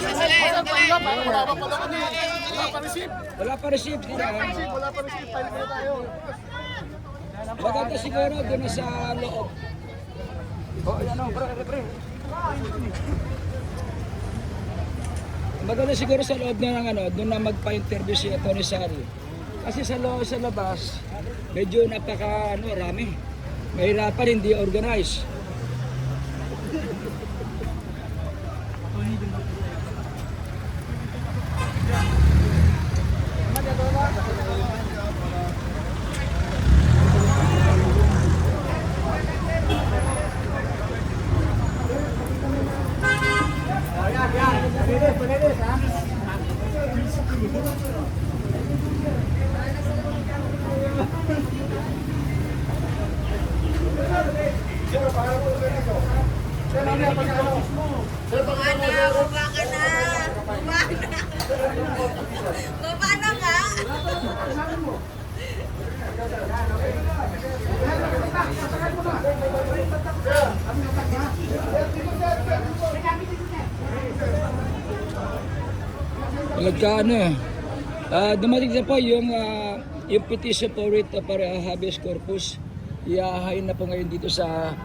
Wala pa kami. Wala pa receive. Wala pa nila. Wala pa receive. File muna tayo. Maganda siguro doon sa loob. Oh, ano, pre, pre. Maganda siguro sa loob na ng ano, doon na magpa-interview si Tony Sari. Kasi sa loob sa labas, medyo napaka ano, rami. Mahirapan hindi organized. Na nga. Nagkaano eh. Ah, dumating na po yung, ah, yung petition po rito para habeas corpus. Iahain na po ngayon dito sa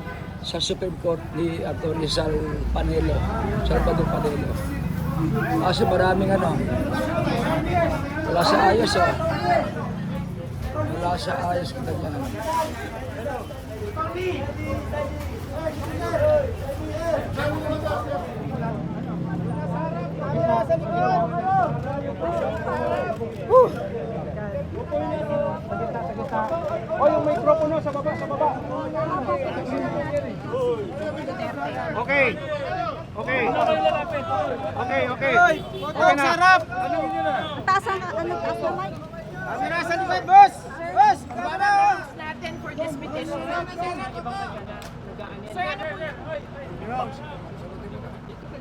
sa Supreme Court ni Atty. Sal Panelo, Salvador Panelo. Kasi maraming ano, wala sa ayos oh. Wala sa ayos kita dyan. O yung microphone sa baba, sa baba. Okay. Okay. Okay, okay. Okay na. Sarap. Taas ang, anong taas na mic? Sira sa likod, boss. Boss, baba natin for this petition. Sir, ano po?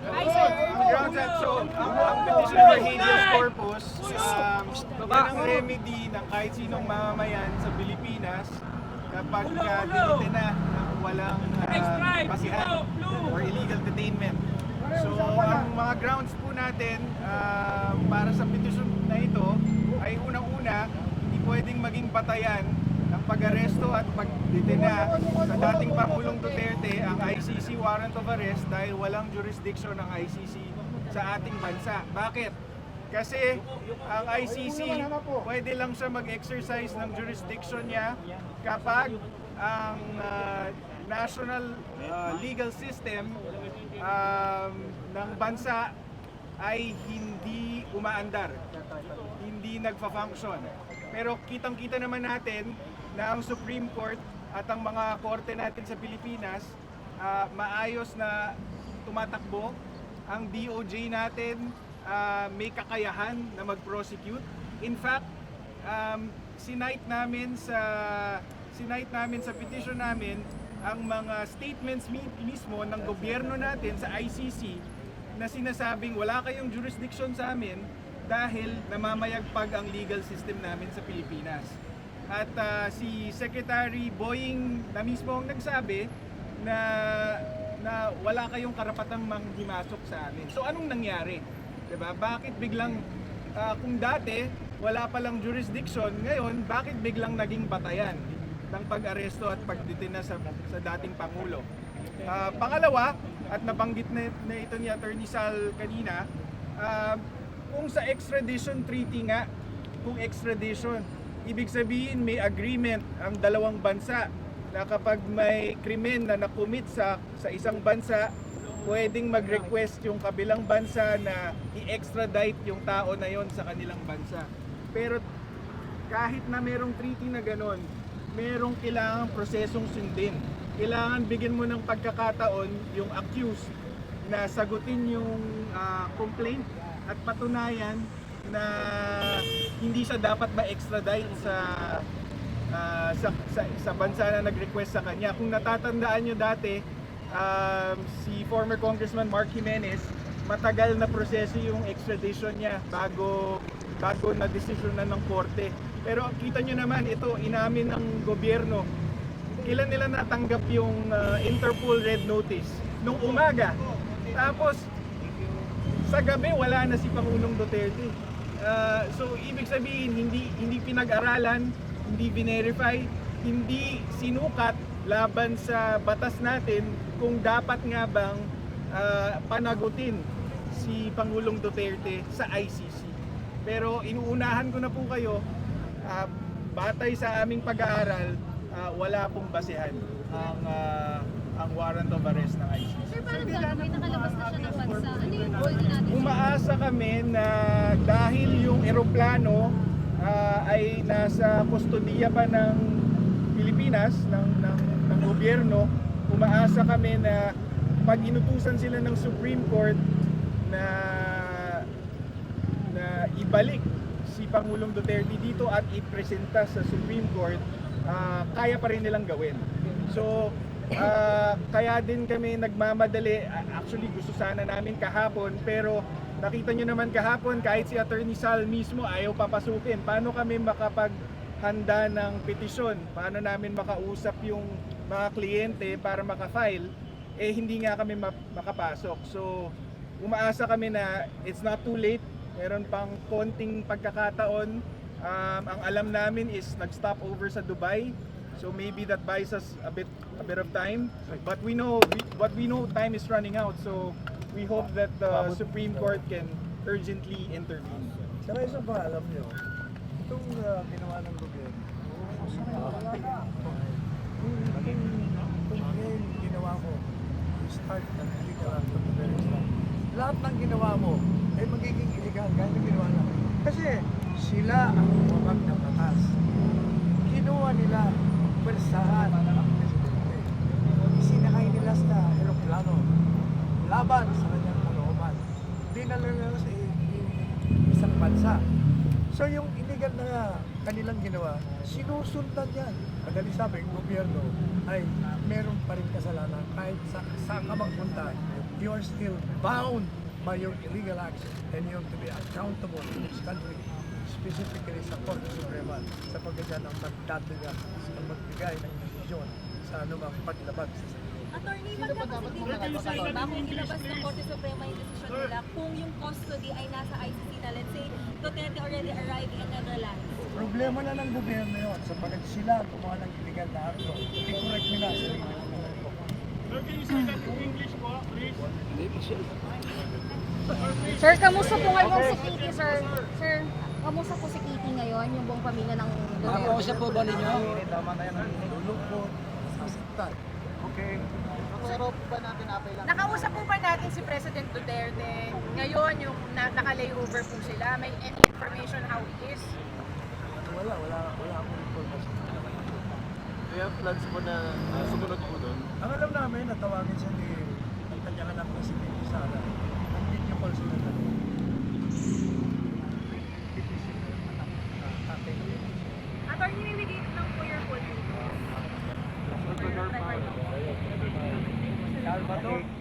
Hi, sir. Grounds at so, ang, ang petition for habeas corpus, um, yan ang remedy ng kahit sinong mamamayan sa Pilipinas kapag uh, dinite na walang uh, pasihan or illegal detainment. So, ang mga grounds po natin uh, para sa petition na ito ay unang-una, hindi pwedeng maging batayan ng pag-aresto at pagdetenga sa dating Pangulong Duterte ang ICC warrant of arrest dahil walang jurisdiction ng ICC sa ating bansa. Bakit? Kasi ang ICC pwede lang siya mag-exercise ng jurisdiction niya kapag ang ah, national ah, legal system um, ng bansa ay hindi umaandar, hindi nagfa-function. Pero kitang-kita naman natin na ang Supreme Court at ang mga korte natin sa Pilipinas ah, maayos na tumatakbo. Ang DOJ natin ah, may kakayahan na mag-prosecute. In fact, um, sinight namin sa sinight namin sa petition namin ang mga statements mi- mismo ng gobyerno natin sa ICC na sinasabing wala kayong jurisdiction sa amin dahil namamayagpag ang legal system namin sa Pilipinas. At ah, si Secretary Boying na mismo ang nagsabi na na wala kayong karapatang manghimasok sa amin. So anong nangyari? 'Di ba? Bakit biglang ah, kung dati wala palang jurisdiction, ngayon bakit biglang naging batayan ng pag-aresto at pagdetenga sa, sa dating pangulo? Ah, pangalawa, at nabanggit na, na ito ni Attorney Sal kanina, ah, kung sa extradition treaty nga, kung extradition, ibig sabihin may agreement ang dalawang bansa na kapag may krimen na nakumit sa, sa isang bansa, pwedeng mag-request yung kabilang bansa na i-extradite yung tao na yon sa kanilang bansa. Pero kahit na merong treaty na ganon, merong kailangang prosesong sundin. Kailangan bigyan mo ng pagkakataon yung accused na sagutin yung ah, complaint at patunayan na hindi siya dapat ma-extradite sa ah, sa, sa, sa bansa na nag-request sa kanya. Kung natatandaan nyo dati, um, si former Congressman Mark Jimenez, matagal na proseso yung extradition niya bago bago na desisyon na ng korte. Pero kita nyo naman, ito inamin ng gobyerno. Kailan nila natanggap yung ah, Interpol Red Notice? Nung umaga. Tapos, sa gabi wala na si Pangulong Duterte. Ah, so ibig sabihin hindi hindi pinag-aralan, hindi verify, hindi sinukat laban sa batas natin kung dapat nga bang ah, panagutin si Pangulong Duterte sa ICC. Pero inuunahan ko na po kayo, ah, batay sa aming pag-aaral, ah, wala pong basehan ang ah, ang warrant of arrest ng ICC. Sir, parang gagawin nakalabas na siya ng bansa. Ano yung goal din natin? Umaasa kami na dahil yung eroplano ah, ay nasa kustodiya pa ng Pilipinas, ng, ng, ng gobyerno, umaasa kami na pag inutusan sila ng Supreme Court na na ibalik Pangulong Duterte dito at ipresenta sa Supreme Court, ah, kaya pa rin nilang gawin. So, ah, kaya din kami nagmamadali. Actually, gusto sana namin kahapon, pero nakita nyo naman kahapon, kahit si Attorney Sal mismo ayaw papasukin. Paano kami makapaghanda ng petisyon? Paano namin makausap yung mga kliyente para makafile? Eh, hindi nga kami ma- makapasok. So, umaasa kami na it's not too late. Meron pang konting pagkakataon. Um, ang alam namin is nag-stop over sa Dubai. So maybe that buys us a bit a bit of time. But we know we, what we know time is running out. So we hope that the Supreme Court can urgently intervene. Saka isa pa, alam nyo, itong uh, ginawa ng gobyerno, kung ngayon ginawa mo, you start ng illegal act the very start. Lahat ng ginawa mo ay magiging illegal kahit ang ginawa namin. Kasi sila ang umabag ng batas. Kinuha nila pwersahan ang presidente. Sinakay nila sa aeroplano laban sa kanyang kalooban. Dinala nila sa isang bansa. So yung illegal na kanilang ginawa, sinusundan yan. Madali sabi, yung gobyerno ay meron pa rin kasalanan kahit sa, saan ka magpunta, you are still bound by your illegal acts and you have to be accountable to this country specifically sa Korte Suprema sa pagkakita ng magdadala sa magbigay ng desisyon sa anumang paglabag sa sarili. Attorney, magkakasindi ba kayo ba kung ilabas ng Korte Suprema yung desisyon nila kung yung custody ay nasa ICC na let's say Duterte already arrived in Netherlands? Problema na ng gobyerno yun sapagkat sila gumawa ng illegal na akto. I-correct nila sa sarili nila. Hindi pa siya. Sir, kamusta po ngayon si Kitty, sir? Sir, kamusta po si Kitty ngayon, yung buong pamilya ng? Nakakausap po ba ninyo? Lulungkot, sasaktan. Okay. Nakausap po ba natin si President Duterte? Ngayon, yung na, naka-layover po sila, may any information how he is? Wala, wala. Kaya plans mo na uh, sumunod po doon? Ang alam namin, natawagin siya ni ang kanyang anak na si Tito Sara. Ang video call sila na. Attorney, nililiit lang po your phone. Salvador.